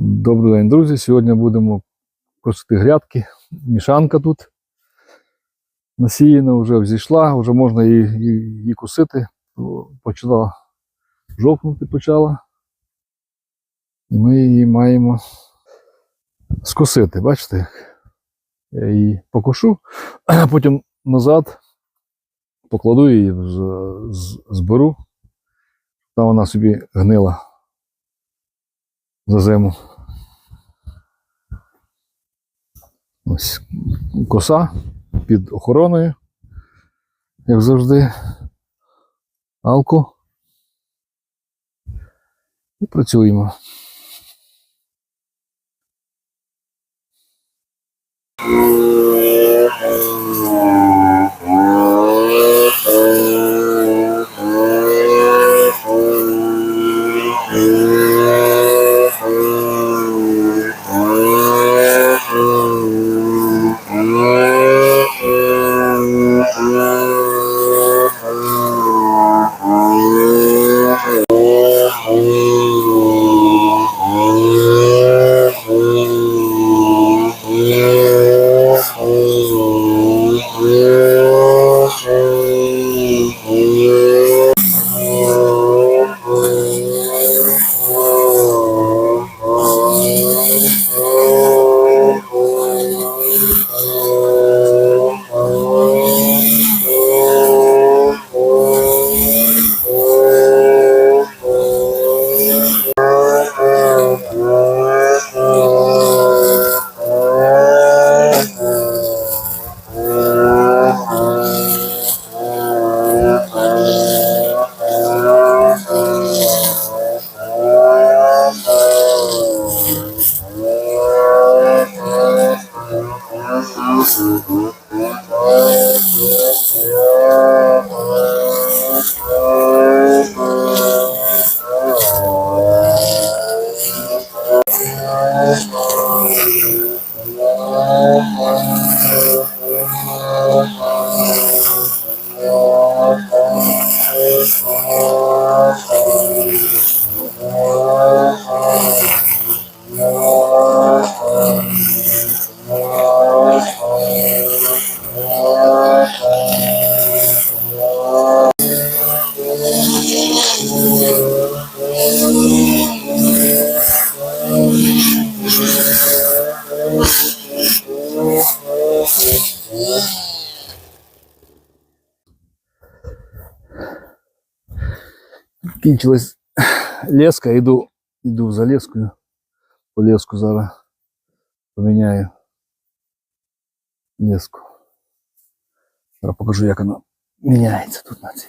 Добрий день, друзі. Сьогодні будемо косити грядки. Мішанка тут насіяна, вже взійшла, вже можна її, її, її косити. Почала жовкнути почала. І ми її маємо скосити. Бачите? як? Я її покошу, а потім назад покладу її, зберу. Там вона собі гнила за зиму. Ось коса під охороною, як завжди. Алку. І працюємо. Кінчилась леска, йду, йду за лескою. По леску зараз поміняю леску. Зараз покажу, як вона міняється тут на цій.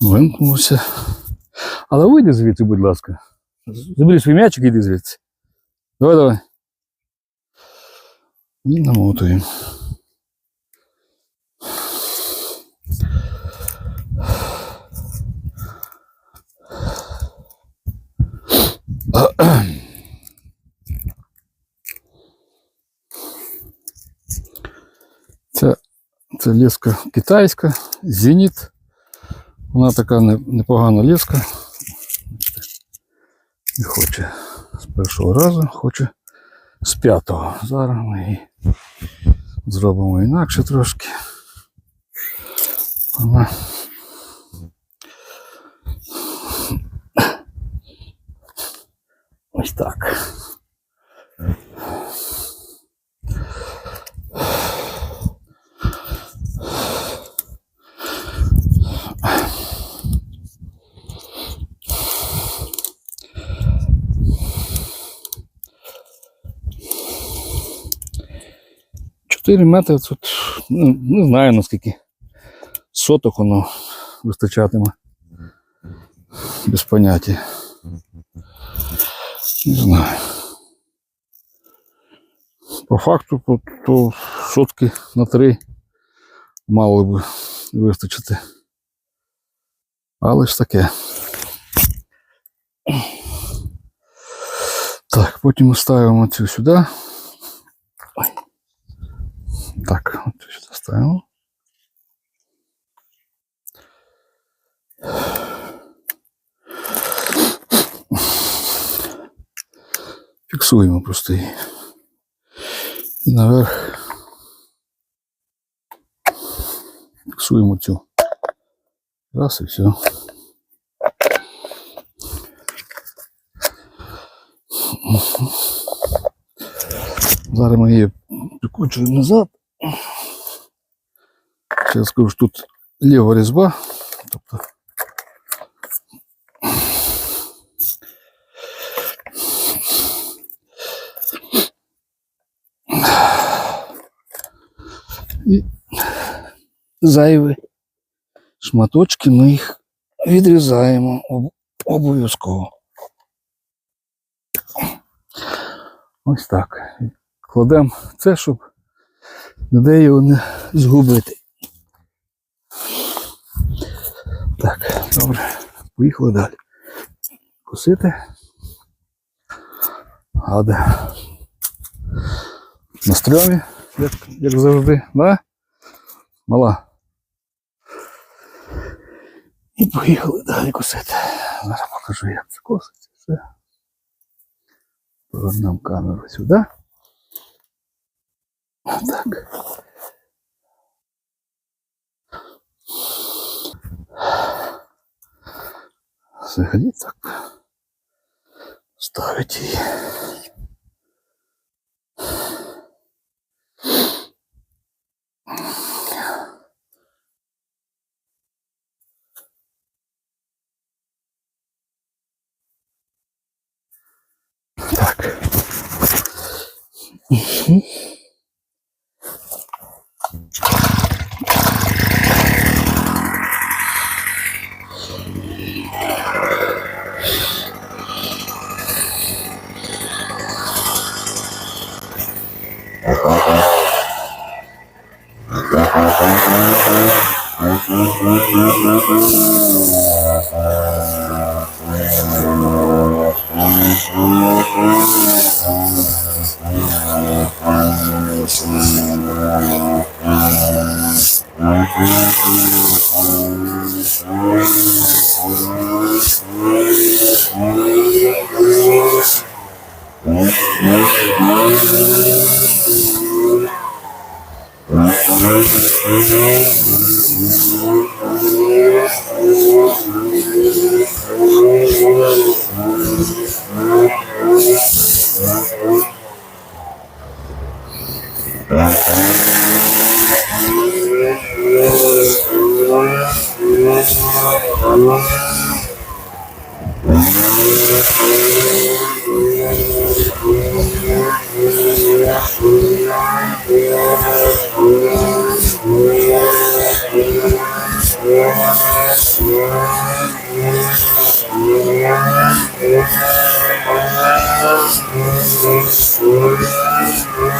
Вимкнувся. Але вийди звідси, будь ласка. Забери свій м'ячик і йди звідси. Давай, давай. І намотуємо. Це, це леска китайська, зеніт. Вона така непогана леска. Не хоче з першого разу, хоче з п'ятого. Зараз ми її зробимо інакше трошки. Вона ось так. Чотири метри тут, ну, не знаю наскільки соток воно вистачатиме. Без поняття. Не знаю. По факту, то, то сотки на три мало би вистачити. Але ж таке. Так, потім ставимо цю сюди. Так, вот сюда ставим. Фіксуємо просто її. І наверх фіксуємо цю. Раз і все. Зараз ми її прикручуємо назад. Зараз скажу, що тут ліва різьба. Тобто І зайві шматочки ми їх відрізаємо обов'язково. Ось так. Кладемо це, щоб ніде його не згубити. Так, добре, поїхали далі. Косити. Гада. На стрьомі, як, як завжди, да? Мала. І поїхали далі косити. Зараз покажу, як це коситься. Все. Повернемо камеру сюди. Так. Заходить так. Ставить її. Thank you. Ja.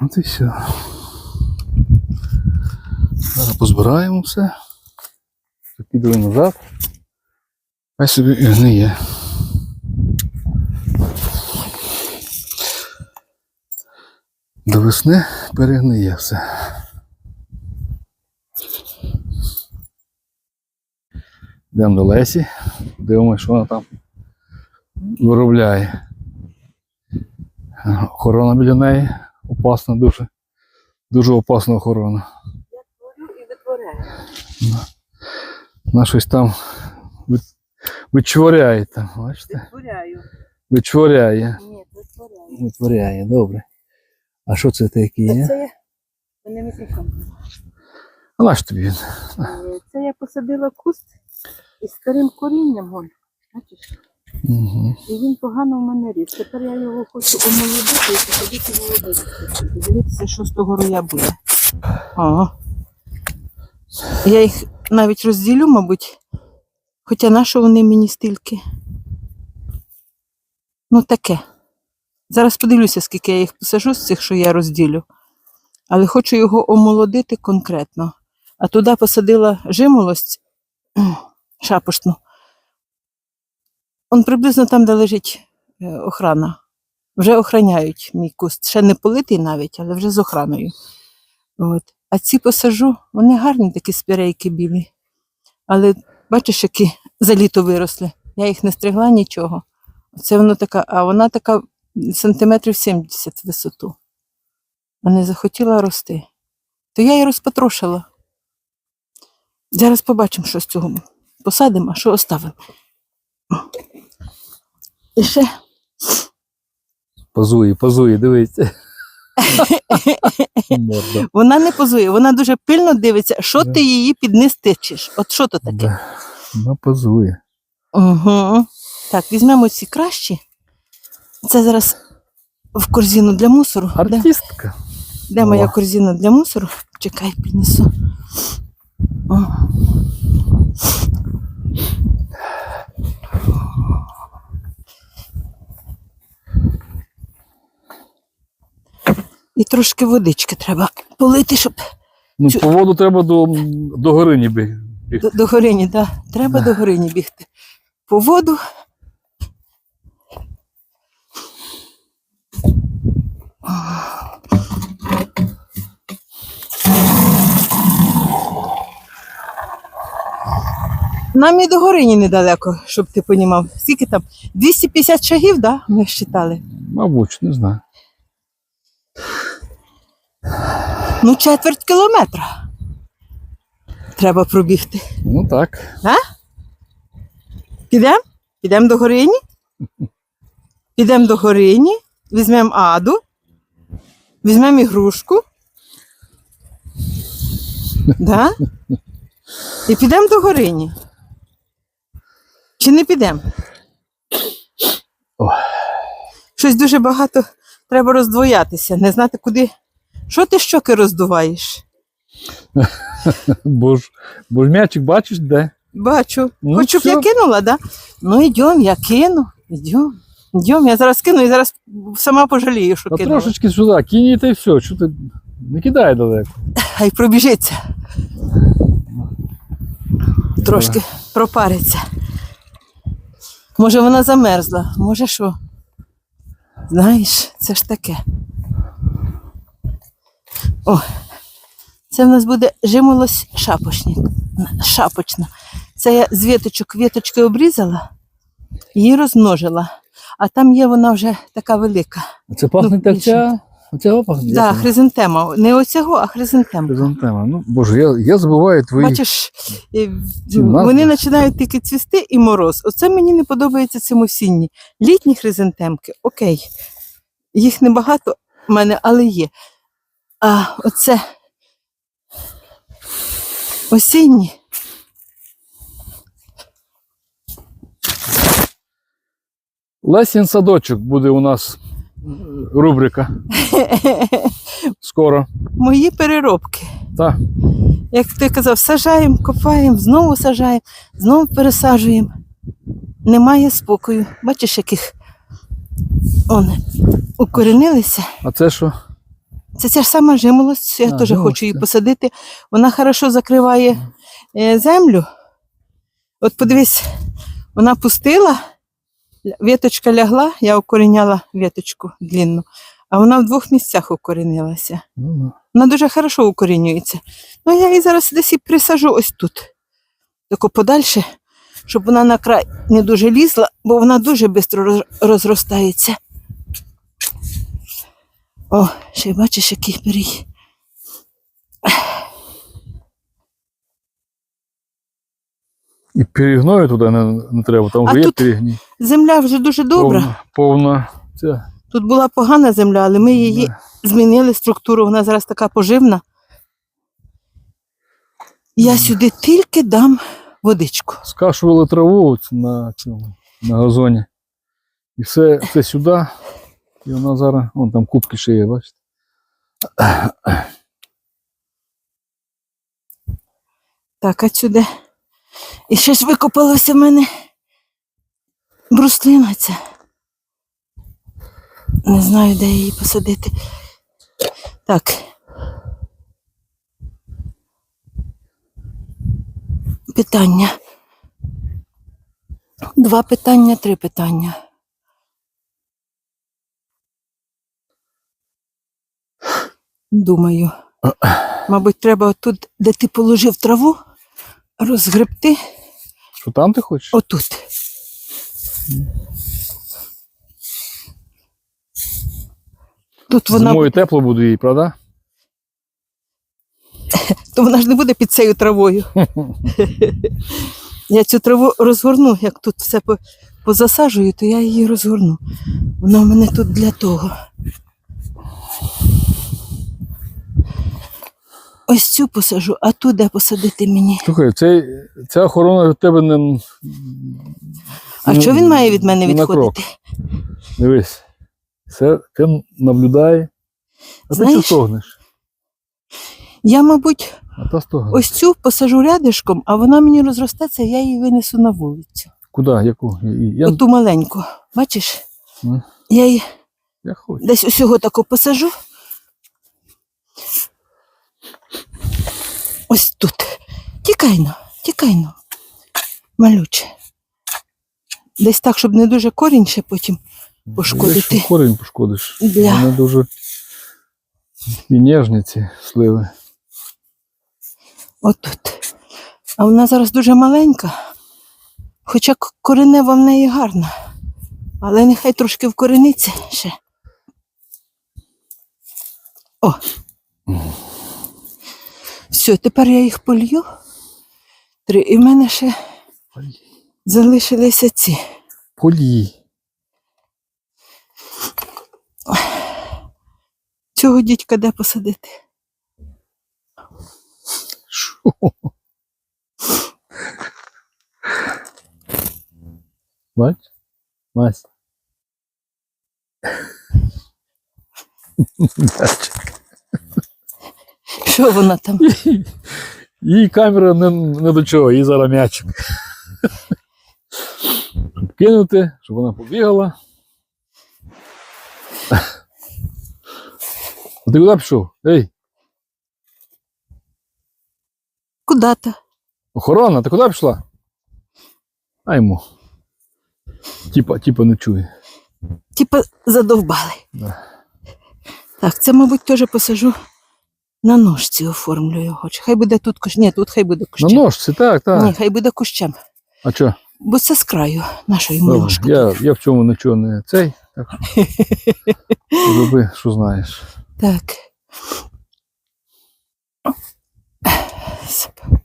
От і все. Зараз позбираємо все. Закидуємо назад. Хай собі гниє. До весни перегниє все. Йдемо до Лесі, дивимося, що вона там виробляє. Охорона біля неї опасна дуже. Дуже опасна охорона. Я творю і витворяю. Вона щось там вичворяє там, бачите? Витворяю. Вичворяє. Ні, витворяю. Витворяє, добре. А що це таке є? Це я. Мене мікрофон. А наш тобі? Е, Це я посадила куст із старим корінням. Вон. Бачиш? Угу. І він погано в мене ріс. Тепер я його хочу омолодити і посадити молодий. Дивіться, що з того роя буде. Ага. Я їх навіть розділю, мабуть. Хоча на що вони мені стільки? Ну, таке. Зараз подивлюся, скільки я їх посажу з цих, що я розділю. Але хочу його омолодити конкретно. А туди посадила жимолость шапошну. Он приблизно там, де лежить е, охрана. Вже охраняють мій куст. Ще не политий навіть, але вже з охраною. От. А ці посажу, вони гарні такі спірейки білі. Але бачиш, які за літо виросли. Я їх не стригла нічого. Це воно така, а вона така сантиметрів 70 в висоту. А не захотіла рости. То я її розпотрошила. Зараз побачимо, що з цього посадимо, а що оставимо. І ще Позує, позує, дивіться. Вона не позує, вона дуже пильно дивиться, що ти її під низ тичеш. От що то таке? Вона позує. Угу. Так, візьмемо ці кращі. Це зараз в корзину для мусору. Де, Артистка. де моя корзина для мусору? Чекай, піднесу. О. І трошки водички треба полити, щоб Ну, по воду треба до, до гори ніби. До, до горині, да. Треба до горині бігти. По воду. Нам і до горині недалеко, щоб ти понімав. Скільки там? 250 шагів, да? Ми считали. Мабуть, не знаю. Ну, четверть кілометра. Треба пробігти. Ну так. Підемо? Підемо до Горині? Підемо до Горині, візьмемо аду, візьмемо ігрушку. Да? І підемо до Горині. Чи не підемо? Щось дуже багато треба роздвоятися, не знати куди. Що ти щоки роздуваєш? Бо ж, бо ж м'ячик бачиш де? Бачу. Ну, Хоч щоб я кинула, да? Ну йдем, я кину. Йдем. Йдем, я зараз кину і зараз сама пожалію, що А кинула. трошечки сюди, кинь і та й все. Що ти не кидай далеко. Хай пробіжиться. Трошки пропариться. Може, вона замерзла, може що. Знаєш, це ж таке. О, це в нас буде жимолось. Шапочна. Це я з віточок віточки обрізала, її розмножила. А там є вона вже така велика. Це пахне Ну, так ця. Оця пахне. Так, да, хризантема. Не оцього, а хризантема. Хризантема. Ну, боже, я, я забуваю твої. Бачиш, е, вони починають тільки цвісти і мороз. Оце мені не подобається цим осінні. Літні хризантемки, окей. Їх небагато в мене, але є. А оце осінні. Лесін садочок буде у нас е, рубрика. Скоро. Мої переробки. Так. Як ти казав, сажаємо, копаємо, знову сажаємо, знову пересаджуємо. Немає спокою. Бачиш, яких он, укоренилися. А це що? Це ця ж сама жимолость, я А, теж жимолость, хочу її посадити. Вона хорошо закриває е, землю. От подивись, вона пустила, віточка лягла, я укоріняла віточку длинну, а вона в двох місцях укорінилася. Ну, ну. Вона дуже хорошо укорінюється. Ну, я її зараз десь і присажу ось тут. Тако подальше, щоб вона на край не дуже лізла, бо вона дуже швидко розростається. О, ще бачиш, який пиріг. І перегною туди не, не треба, там вже є тут перегній. Земля вже дуже добра. Повна, повна ця. Тут була погана земля, але ми її Да. змінили структуру. Вона зараз така поживна. Я сюди тільки дам водичку. Скашували траву на цьому на газоні. І все це сюди. І вона зараз, вон там кубки ще є, бачите. Так, а сюди. І ще ж викопалося в мене бруслина ця. Не знаю, де її посадити. Так. Питання. Два питання, три питання. Думаю. Мабуть, треба тут, де ти положив траву, розгребти Що там ти хочеш? отут. Тут вона, Зимою тепло буде їй, правда? то вона ж не буде під цією травою. Я цю траву розгорну, як тут все по- позасаджую, то я її розгорну. Вона в мене тут для того. Ось цю посажу, а ту де посадити мені. Слухай, цей, ця охорона від тебе не. А що він має від мене не на крок. відходити? Дивись. Це ти наблюдає. А ти Знаєш- що стогнеш? Я, мабуть, А ось цю посажу рядишком, а вона мені розростеться, я її винесу на вулицю. Куди? Яку? Я, Оту маленьку. Бачиш? Ну. Я її я хочу. десь усього таку посажу. Ось тут. Тікайно, тікайно. Малюче. Десь так, щоб не дуже корінь ще потім пошкодити. Якщо корінь пошкодиш. Для- Вони дуже і ніжні ці сливи. Отут. А вона зараз дуже маленька. Хоча коренева в неї гарна. Але нехай трошки вкорениться ще. О. Все, тепер я їх полью. Три. І в мене ще залишилися ці. Полій. Цього дідька де посадити? Що? Бач? Мась. Що вона там? Їй камера не, не до чого, їй зараз м'ячик. Кинути, щоб вона побігала. А ти куди пішов? Ей, Куда-то. охорона, ти куди пішла? А йому. Типа, типа не чує. Типа задовбали. Да. Так, це, мабуть, теж посажу на ножці оформлю його. Чи Хай буде тут кущ. Ні, тут хай буде кущем. На ножці, так, так. Ні, хай буде кущем. А що? Бо це з краю нашої ножки. я, я в цьому нічого не цей. Так що роби, що знаєш. Так. Сип.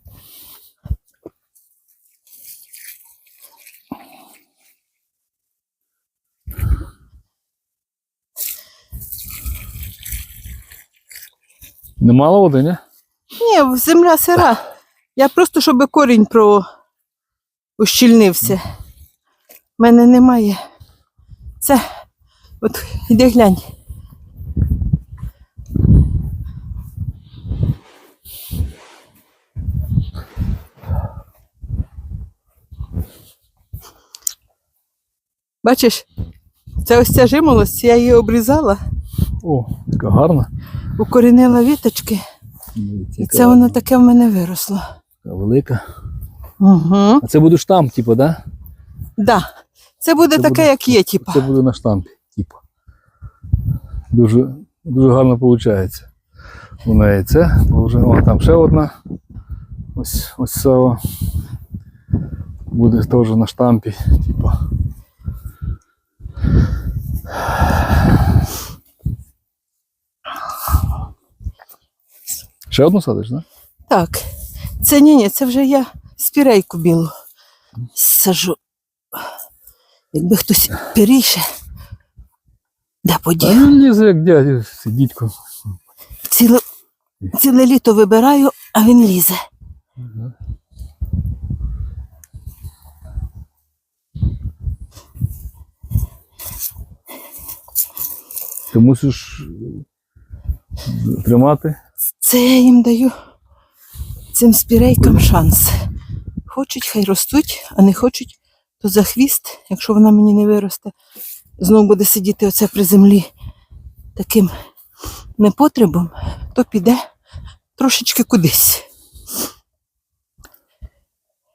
Немало води, ні? Ні, земля сира. Я просто, щоб корінь про ущільнився. У мене немає. Це, от іди глянь. Бачиш, це ось ця жимолость, я її обрізала, О, яка гарна. Укорінила віточки, і це воно таке в мене виросло. така велика. Угу. А це буде штамп, типу, да? Да. Це буде Це таке, буде- як є, типа. Це буде на штампі, типу. Дуже, дуже гарно виходить. У неї це, о, там ще одна. Ось ось ця буде теж на штампі, типу. Ще одну садиш, да? Так. Це ні, ні, це вже я спірейку білу сажу. Якби хтось пиріше. Да Та подів. лізе, як дядя, дідько. Ціле, ціле літо вибираю, а він лізе. Ага. Ти мусиш тримати. Це я їм даю цим спірейкам шанс. Хочуть, хай ростуть, а не хочуть, то за хвіст, якщо вона мені не виросте, знову буде сидіти оце при землі таким непотребом, то піде трошечки кудись.